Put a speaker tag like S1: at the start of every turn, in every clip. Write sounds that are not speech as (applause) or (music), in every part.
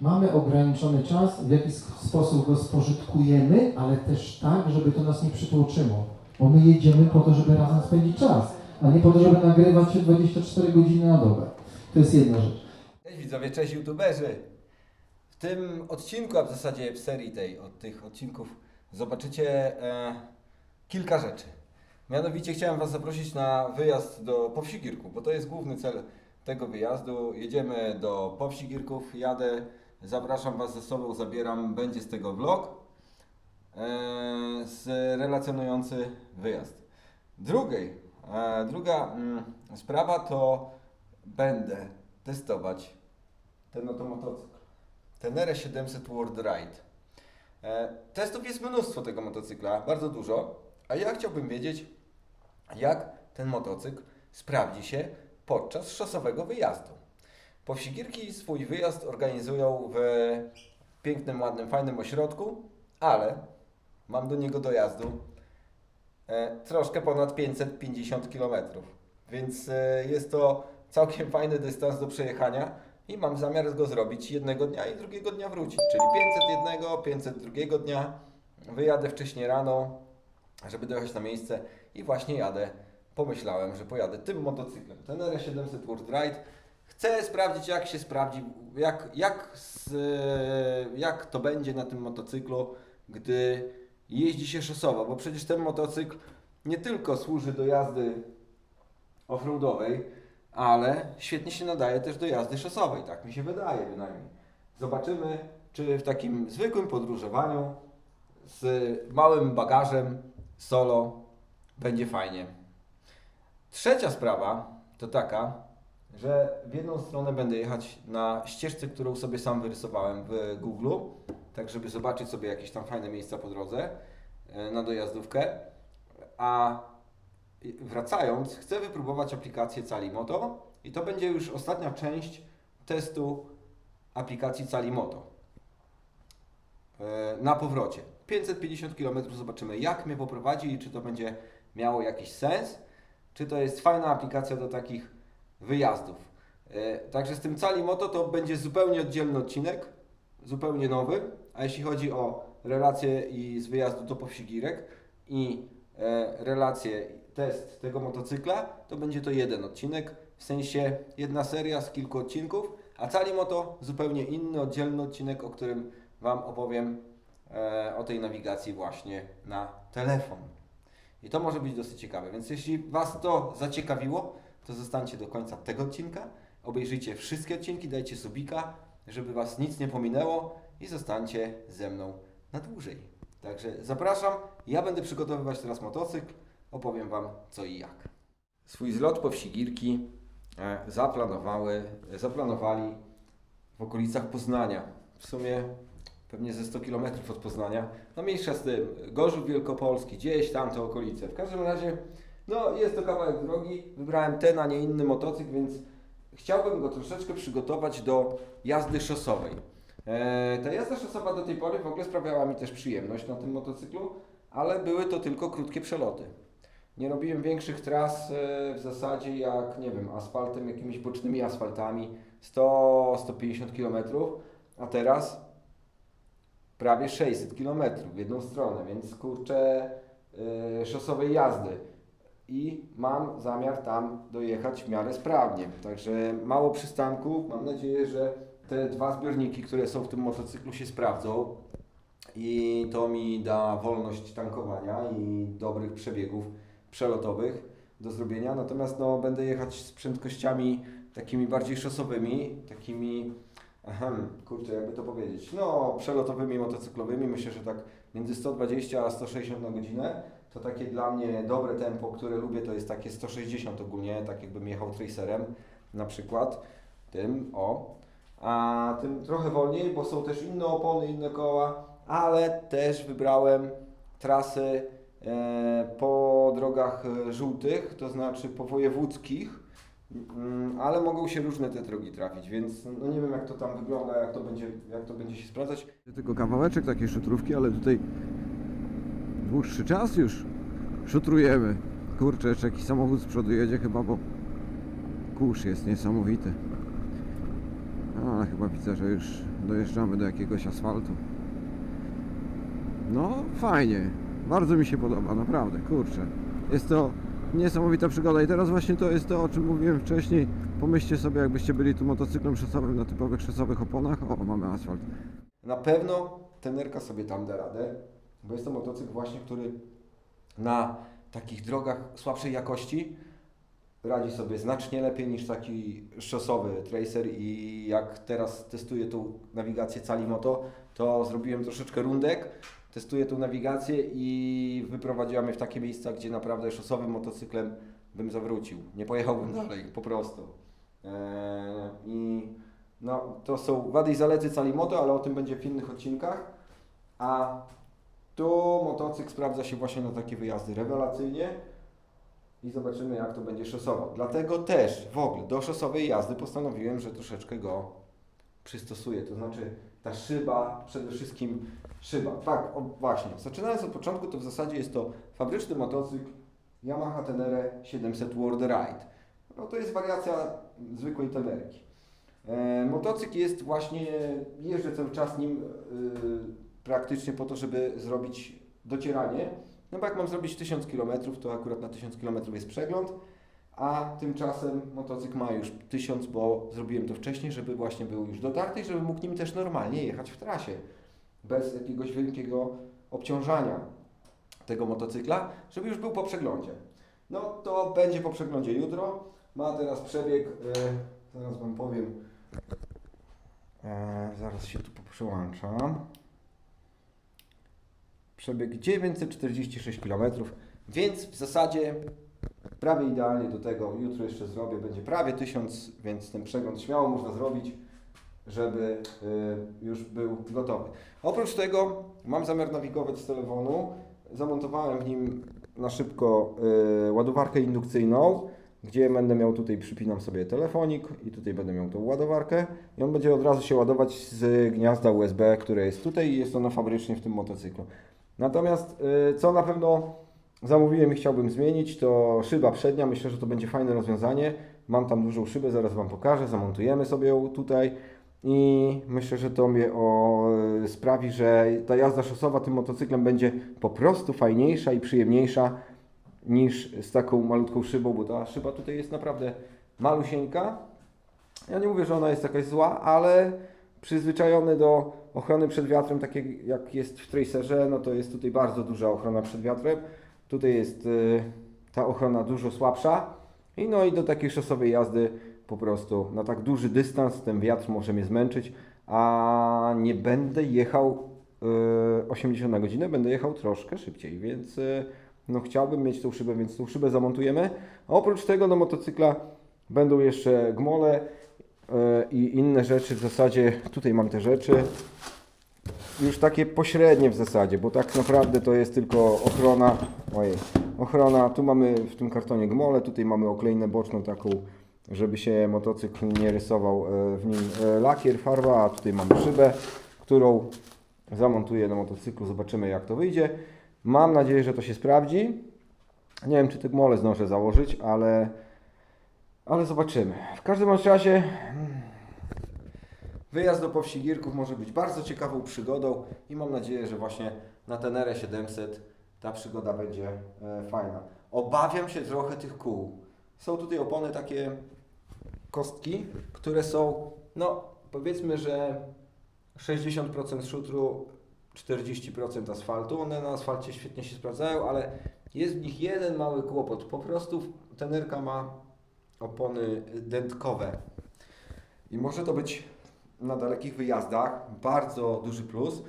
S1: mamy ograniczony czas, w jaki sposób go spożytkujemy, ale też tak, żeby to nas nie przytłoczyło. Bo my jedziemy po to, żeby razem spędzić czas, a nie po to, żeby nagrywać się 24 godziny na dobę. To jest jedna rzecz.
S2: Cześć widzowie, cześć youtuberzy! W tym odcinku, a w zasadzie w serii tej, od tych odcinków zobaczycie e, kilka rzeczy. Mianowicie chciałem Was zaprosić na wyjazd do Powsigirku, bo to jest główny cel tego wyjazdu. Jedziemy do Powsigirków, jadę, zapraszam Was ze sobą, zabieram, będzie z tego vlog e, z relacjonujący wyjazd. Drugiej, e, druga mm, sprawa to będę testować ten oto motocykl. Tenere 700 World Ride. E, testów jest mnóstwo tego motocykla, bardzo dużo, a ja chciałbym wiedzieć, jak ten motocykl sprawdzi się podczas szosowego wyjazdu. Powsigirki swój wyjazd organizują w pięknym, ładnym, fajnym ośrodku, ale mam do niego dojazdu e, troszkę ponad 550 km. Więc e, jest to całkiem fajny dystans do przejechania i mam zamiar go zrobić jednego dnia i drugiego dnia wrócić. Czyli 500 jednego, 500 drugiego dnia. Wyjadę wcześniej rano, żeby dojechać na miejsce i właśnie jadę. Pomyślałem, że pojadę tym motocyklem. Ten R700 World Ride. Chcę sprawdzić, jak się sprawdzi, jak, jak, z, jak to będzie na tym motocyklu, gdy jeździ się szosowo, bo przecież ten motocykl nie tylko służy do jazdy offroadowej, ale świetnie się nadaje też do jazdy szosowej, tak mi się wydaje bynajmniej. Zobaczymy, czy w takim zwykłym podróżowaniu z małym bagażem solo będzie fajnie. Trzecia sprawa to taka, że w jedną stronę będę jechać na ścieżce, którą sobie sam wyrysowałem w Google, tak żeby zobaczyć sobie jakieś tam fajne miejsca po drodze e, na dojazdówkę, a wracając, chcę wypróbować aplikację Calimoto i to będzie już ostatnia część testu aplikacji Calimoto. E, na powrocie. 550 km zobaczymy jak mnie poprowadzi i czy to będzie miało jakiś sens, czy to jest fajna aplikacja do takich wyjazdów. E, Także z tym Calimoto to będzie zupełnie oddzielny odcinek, zupełnie nowy, a jeśli chodzi o relacje i z wyjazdu do Powsigirek i e, relacje, test tego motocykla, to będzie to jeden odcinek, w sensie jedna seria z kilku odcinków, a Calimoto zupełnie inny, oddzielny odcinek, o którym Wam opowiem e, o tej nawigacji właśnie na telefon. I to może być dosyć ciekawe, więc jeśli Was to zaciekawiło, to zostańcie do końca tego odcinka, obejrzyjcie wszystkie odcinki, dajcie subika, żeby Was nic nie pominęło i zostańcie ze mną na dłużej. Także zapraszam, ja będę przygotowywać teraz motocykl, opowiem Wam co i jak. Swój zlot po wsigirki e, zaplanowały, zaplanowali w okolicach Poznania. W sumie pewnie ze 100 km od Poznania. No mniejsza z tym, Gorzów Wielkopolski, gdzieś tam te okolice. W każdym razie, no jest to kawałek drogi. Wybrałem ten, a nie inny motocykl, więc chciałbym go troszeczkę przygotować do jazdy szosowej. E, ta jazda szosowa do tej pory w ogóle sprawiała mi też przyjemność na tym motocyklu, ale były to tylko krótkie przeloty. Nie robiłem większych tras e, w zasadzie jak, nie wiem, asfaltem, jakimiś bocznymi asfaltami 100-150 km, a teraz prawie 600 km w jedną stronę, więc kurczę yy, szosowej jazdy. I mam zamiar tam dojechać w miarę sprawnie. Także mało przystanków. Mam nadzieję, że te dwa zbiorniki, które są w tym motocyklu się sprawdzą i to mi da wolność tankowania i dobrych przebiegów przelotowych do zrobienia. Natomiast no, będę jechać z prędkościami takimi bardziej szosowymi, takimi Ahem, kurczę, jakby to powiedzieć. No, przelotowymi, motocyklowymi, myślę, że tak między 120 a 160 na godzinę. To takie dla mnie dobre tempo, które lubię, to jest takie 160 ogólnie, tak jakbym jechał tracerem na przykład. Tym, o. A tym trochę wolniej, bo są też inne opony, inne koła, ale też wybrałem trasy e, po drogach żółtych, to znaczy po wojewódzkich. Mm, ale mogą się różne te drogi trafić, więc no nie wiem jak to tam wygląda, jak to będzie, jak to będzie się sprawdzać.
S3: Tylko kawałeczek takiej szutrówki, ale tutaj dłuższy czas już szutrujemy. Kurczę, jeszcze jakiś samochód z przodu jedzie chyba, bo kurz jest niesamowity. Ale chyba widzę, że już dojeżdżamy do jakiegoś asfaltu. No, fajnie. Bardzo mi się podoba, naprawdę, kurczę. Jest to niesamowita przygoda i teraz właśnie to jest to, o czym mówiłem wcześniej. Pomyślcie sobie, jakbyście byli tu motocyklem szosowym na typowych szosowych oponach. O, mamy asfalt.
S2: Na pewno tenerka sobie tam da radę, bo jest to motocykl właśnie, który na takich drogach słabszej jakości radzi sobie znacznie lepiej niż taki szosowy tracer i jak teraz testuję tą nawigację Calimoto, to zrobiłem troszeczkę rundek, testuję tą nawigację i wyprowadziła mnie w takie miejsca, gdzie naprawdę szosowym motocyklem bym zawrócił. Nie pojechałbym dalej, po prostu. Eee, I no, to są wady i zalety Calimoto, ale o tym będzie w innych odcinkach. A tu motocykl sprawdza się właśnie na takie wyjazdy rewelacyjnie i zobaczymy jak to będzie szosowo. Dlatego też w ogóle do szosowej jazdy postanowiłem, że troszeczkę go przystosuję. To znaczy ta szyba, przede wszystkim szyba. Tak, o, właśnie. Zaczynając od początku, to w zasadzie jest to fabryczny motocykl Yamaha Tenere 700 World Ride. No to jest wariacja zwykłej tenerki. E, motocykl jest właśnie, jeżdżę cały czas nim y, praktycznie po to, żeby zrobić docieranie. No bo jak mam zrobić 1000 km, to akurat na 1000 km jest przegląd, a tymczasem motocykl ma już 1000, bo zrobiłem to wcześniej, żeby właśnie był już dotarty i żeby mógł nim też normalnie jechać w trasie, bez jakiegoś wielkiego obciążania tego motocykla, żeby już był po przeglądzie. No to będzie po przeglądzie jutro. Ma teraz przebieg, e, zaraz Wam powiem, e, zaraz się tu przełączam. Przebieg 946 km, więc w zasadzie prawie idealnie do tego. Jutro jeszcze zrobię, będzie prawie 1000, więc ten przegląd śmiało można zrobić, żeby y, już był gotowy. Oprócz tego mam zamiar nawigować z telefonu. Zamontowałem w nim na szybko y, ładowarkę indukcyjną, gdzie będę miał tutaj, przypinam sobie telefonik i tutaj będę miał tą ładowarkę i on będzie od razu się ładować z gniazda USB, które jest tutaj i jest ono fabrycznie w tym motocyklu. Natomiast y, co na pewno zamówiłem i chciałbym zmienić, to szyba przednia. Myślę, że to będzie fajne rozwiązanie. Mam tam dużą szybę, zaraz Wam pokażę. Zamontujemy sobie ją tutaj i myślę, że to mnie o, sprawi, że ta jazda szosowa tym motocyklem będzie po prostu fajniejsza i przyjemniejsza niż z taką malutką szybą, bo ta szyba tutaj jest naprawdę malusieńka. Ja nie mówię, że ona jest jakaś zła, ale przyzwyczajony do ochrony przed wiatrem, tak jak, jest w Tracerze, no to jest tutaj bardzo duża ochrona przed wiatrem. Tutaj jest y, ta ochrona dużo słabsza. I no i do takiej szosowej jazdy po prostu na tak duży dystans ten wiatr może mnie zmęczyć, a nie będę jechał y, 80 na godzinę, będę jechał troszkę szybciej, więc y, no chciałbym mieć tą szybę, więc tą szybę zamontujemy. A oprócz tego do motocykla będą jeszcze gmole i inne rzeczy. W zasadzie tutaj mam te rzeczy już takie pośrednie w zasadzie, bo tak naprawdę to jest tylko ochrona. Ojej, ochrona. Tu mamy w tym kartonie gmole, tutaj mamy okleinę boczną taką, żeby się motocykl nie rysował e, w nim e, lakier, farba, a tutaj mamy szybę, którą zamontuję na motocyklu. Zobaczymy jak to wyjdzie. Mam nadzieję, że to się sprawdzi. Nie wiem, czy te gmole zdążę założyć, ale, ale zobaczymy. W każdym razie Wyjazd do Powsigirków może być bardzo ciekawą przygodą i mam nadzieję, że właśnie na Tenere 700 ta przygoda będzie e, fajna. Obawiam się trochę tych kół. Są tutaj opony takie kostki, które są, no powiedzmy, że 60% szutru, 40% asfaltu. One na asfalcie świetnie się sprawdzają, ale jest w nich jeden mały kłopot. Po prostu Tenerka ma opony dętkowe. I może to być na dalekich wyjazdach bardzo duży plus,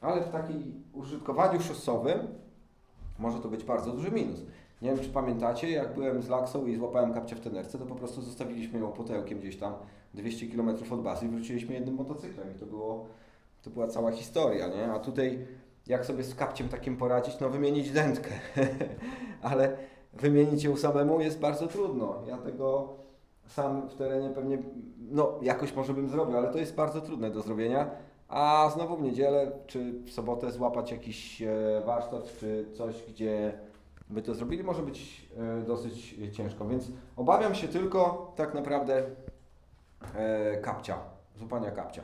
S2: ale w takim użytkowaniu szosowym może to być bardzo duży minus. Nie wiem, czy pamiętacie, jak byłem z Laksą i złapałem kapcia w tenerce, to po prostu zostawiliśmy ją potełkiem gdzieś tam 200 km od bazy i wróciliśmy jednym motocyklem i to było, to była cała historia, nie? A tutaj jak sobie z kapciem takim poradzić, no wymienić dętkę, (laughs) ale wymienić ją samemu jest bardzo trudno. Ja tego sam w terenie pewnie, no jakoś może bym zrobił, ale to jest bardzo trudne do zrobienia. A znowu w niedzielę czy w sobotę złapać jakiś e, warsztat czy coś, gdzie by to zrobili, może być e, dosyć ciężko. Więc obawiam się tylko tak naprawdę e, kapcia złapania kapcia.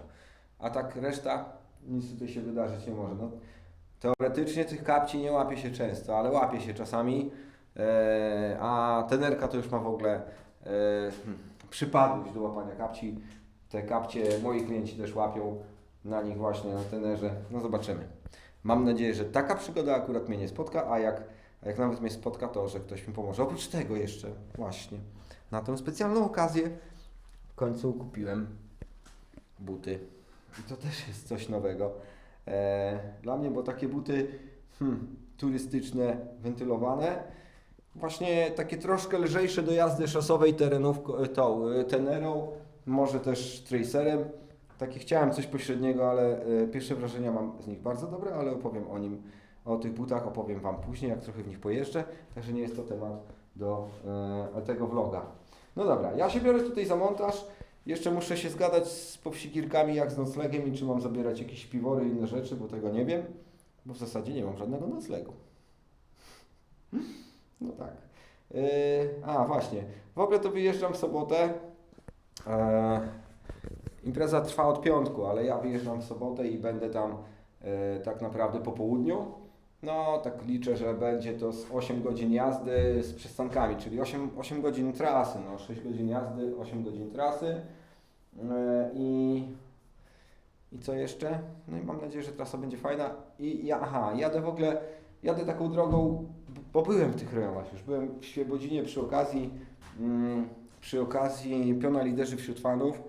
S2: A tak reszta, nic tutaj się wydarzyć nie może. No, teoretycznie tych kapci nie łapie się często, ale łapie się czasami, a tenerka to już ma w ogóle e, hmm, przypadłość do łapania kapci. Te kapcie moi klienci też łapią na nich właśnie, na tenerze. No zobaczymy. Mam nadzieję, że taka przygoda akurat mnie nie spotka, a jak, a jak nawet mnie spotka, to że ktoś mi pomoże. Oprócz tego jeszcze właśnie na tę specjalną okazję w końcu kupiłem buty. I to też jest coś nowego e, dla mnie, bo takie buty hmm, turystyczne, wentylowane, właśnie takie troszkę lżejsze do jazdy szosowej terenówką, e, tą e, tenerą, może też tracerem. Takie chciałem coś pośredniego, ale e, pierwsze wrażenia mam z nich bardzo dobre, ale opowiem o nim, o tych butach opowiem Wam później, jak trochę w nich pojeżdżę, także nie jest to temat do tego vloga. No dobra, ja się biorę tutaj za montaż. Jeszcze muszę się zgadać z powsikirkami jak z noclegiem i czy mam zabierać jakieś piwory i inne rzeczy, bo tego nie wiem, bo w zasadzie nie mam żadnego noclegu. No tak. Yy, a właśnie, w ogóle to wyjeżdżam w sobotę. E, impreza trwa od piątku, ale ja wyjeżdżam w sobotę i będę tam e, tak naprawdę po południu. No, tak liczę, że będzie to z 8 godzin jazdy z przystankami, czyli 8, 8 godzin trasy, no 6 godzin jazdy, 8 godzin trasy. E, I, I co jeszcze? No i mam nadzieję, że trasa będzie fajna. I ja, aha, jadę w ogóle, jadę taką drogą, bo byłem w tych rejonach już. Byłem w Świebodzinie przy okazji, mm, przy okazji Piona Liderzy wśród fanów,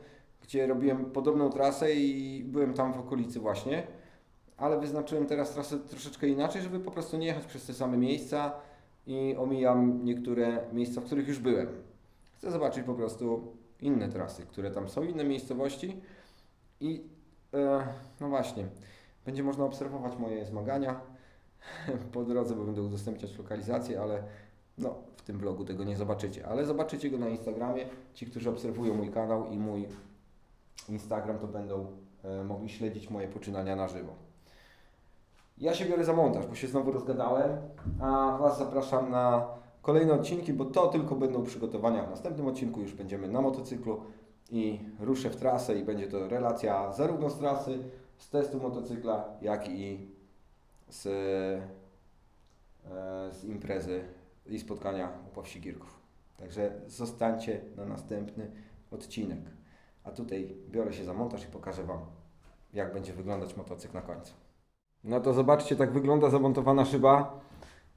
S2: gdzie robiłem podobną trasę i byłem tam w okolicy właśnie. Ale wyznaczyłem teraz trasę troszeczkę inaczej, żeby po prostu nie jechać przez te same miejsca i omijam niektóre miejsca, w których już byłem. Chcę zobaczyć po prostu inne trasy, które tam są, inne miejscowości i e, no właśnie, będzie można obserwować moje zmagania (laughs) po drodze, bo będę udostępniać lokalizację, ale no, w tym vlogu tego nie zobaczycie, ale zobaczycie go na Instagramie. Ci, którzy obserwują mój kanał i mój Instagram, to będą e, mogli śledzić moje poczynania na żywo. Ja się biorę za montaż, bo się znowu rozgadałem, a Was zapraszam na kolejne odcinki, bo to tylko będą przygotowania. W następnym odcinku już będziemy na motocyklu i ruszę w trasę i będzie to relacja zarówno z trasy, z testu motocykla, jak i z, e, z imprezy i spotkania u powsigirków. Także zostańcie na następny odcinek. A tutaj biorę się za montaż i pokażę Wam, jak będzie wyglądać motocykl na końcu. No to zobaczcie, tak wygląda zamontowana szyba.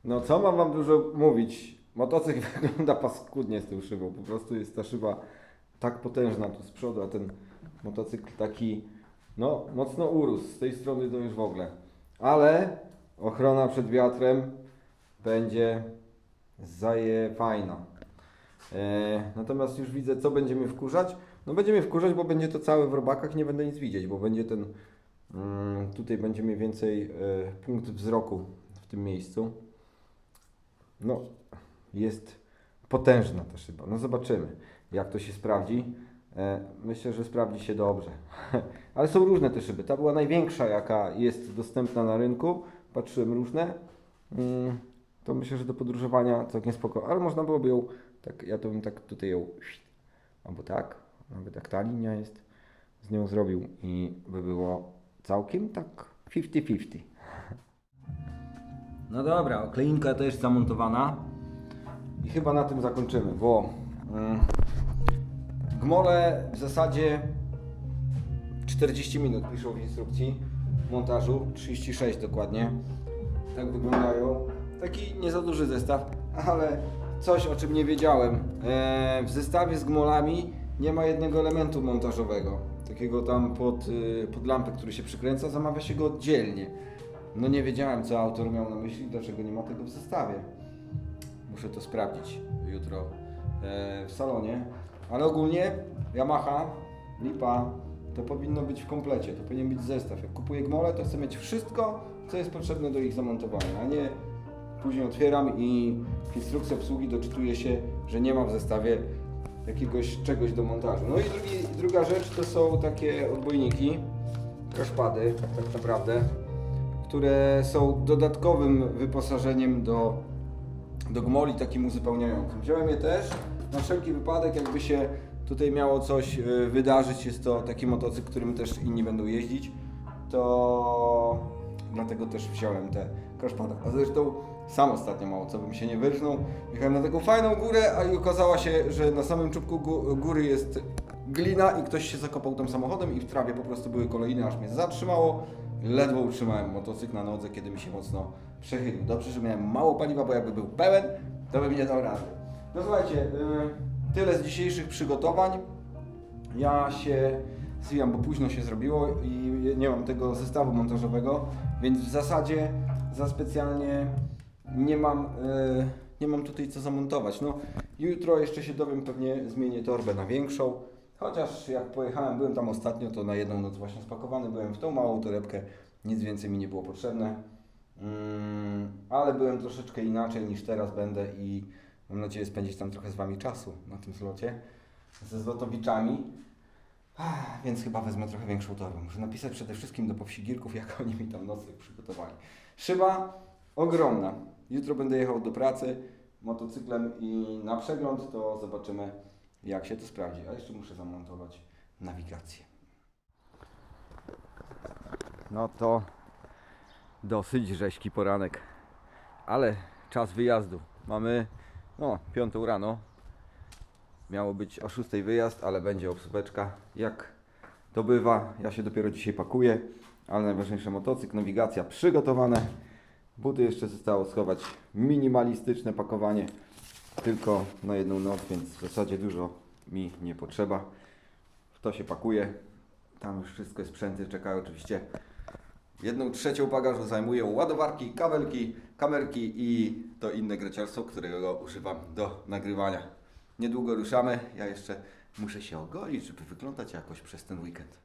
S2: No co mam Wam dużo mówić? Motocykl (laughs) wygląda paskudnie z tą szybą. Po prostu jest ta szyba tak potężna tu z przodu, a ten motocykl taki, no mocno urósł. Z tej strony to już w ogóle. Ale ochrona przed wiatrem będzie zaje fajna. E, natomiast już widzę, co będzie mnie wkurzać. No będzie mnie wkurzać, bo będzie to całe w robakach, nie będę nic widzieć, bo będzie ten, mm, tutaj będzie mniej więcej e, punkt wzroku w tym miejscu. No, jest potężna ta szyba. No zobaczymy, jak to się sprawdzi. E, myślę, że sprawdzi się dobrze. (laughs) Ale są różne te szyby. Ta była największa, jaka jest dostępna na rynku. Patrzyłem różne. Mm, to myślę, że do podróżowania całkiem spoko. Ale można byłoby ją, tak, ja to bym tak tutaj ją, albo tak, nawet jak ta linia jest, z nią zrobił i by było całkiem tak 50-50. No dobra, okleinka też zamontowana. I chyba na tym zakończymy, bo mm, gmole w zasadzie 40 minut piszą w instrukcji montażu, 36 dokładnie. Tak wyglądają. Taki nie za duży zestaw, ale coś o czym nie wiedziałem. E, w zestawie z gmolami nie ma jednego elementu montażowego. Takiego tam pod, y, pod lampę, który się przykręca, zamawia się go oddzielnie. No nie wiedziałem, co autor miał na myśli, dlaczego nie ma tego w zestawie. Muszę to sprawdzić jutro e, w salonie. Ale ogólnie Yamaha, Lipa, to powinno być w komplecie, to powinien być zestaw. Jak kupuję gmole, to chcę mieć wszystko, co jest potrzebne do ich zamontowania, a nie później otwieram i w instrukcji obsługi doczytuje się, że nie ma w zestawie jakiegoś czegoś do montażu. No i drugi, druga rzecz to są takie odbojniki, kaszpady tak naprawdę, które są dodatkowym wyposażeniem do, do gmoli, takim uzupełniającym. Wziąłem je też na wszelki wypadek, jakby się tutaj miało coś e, wydarzyć, jest to taki motocykl, którym też inni będą jeździć, to dlatego też wziąłem te kraszpada. A zresztą sam ostatnio mało co bym się nie wyrżnął. Jechałem na taką fajną górę, a i okazało się, że na samym czubku gó- góry jest glina i ktoś się zakopał tym samochodem i w trawie po prostu były kolejne, aż mnie zatrzymało. Ledwo utrzymałem motocykl na nodze, kiedy mi się mocno przechylił. Dobrze, że miałem mało paliwa, bo jakby był pełen, to bym nie dał rady. No słuchajcie, yy, tyle z dzisiejszych przygotowań. Ja się zwijam, bo późno się zrobiło i nie mam tego zestawu montażowego, więc w zasadzie za specjalnie nie mam, e, nie mam tutaj co zamontować. No, jutro jeszcze się dowiem, pewnie zmienię torbę na większą. Chociaż jak pojechałem, byłem tam ostatnio, to na jedną noc właśnie spakowany byłem w tą małą torebkę, nic więcej mi nie było potrzebne. Mm, ale byłem troszeczkę inaczej niż teraz będę i mam nadzieję spędzić tam trochę z Wami czasu na tym zlocie ze zlotowiczami. Ach, Więc chyba wezmę trochę większą torbę. Muszę napisać przede wszystkim do powsigirków, (laughs) jak oni mi tam nocleg przygotowali. Szyba ogromna. Jutro będę jechał do pracy motocyklem i na przegląd to zobaczymy, jak się to sprawdzi. A jeszcze muszę zamontować nawigację. No to dosyć rzeźki poranek, ale czas wyjazdu. Mamy no, piątą rano, Miało być o 6 wyjazd, ale będzie obsłupeczka. Jak to bywa, ja się dopiero dzisiaj pakuję, ale najważniejsze motocykl, nawigacja przygotowane. Buty jeszcze zostało schować. Minimalistyczne pakowanie, tylko na jedną noc, więc w zasadzie dużo mi nie potrzeba. W to się pakuje. Tam już wszystko jest sprzęty, czekają oczywiście. Jedną trzecią bagażu zajmują ładowarki, kabelki, kamerki i to inne greciarstwo, którego używam do nagrywania. Niedługo ruszamy. Ja jeszcze muszę się ogolić, żeby wyglądać jakoś przez ten weekend.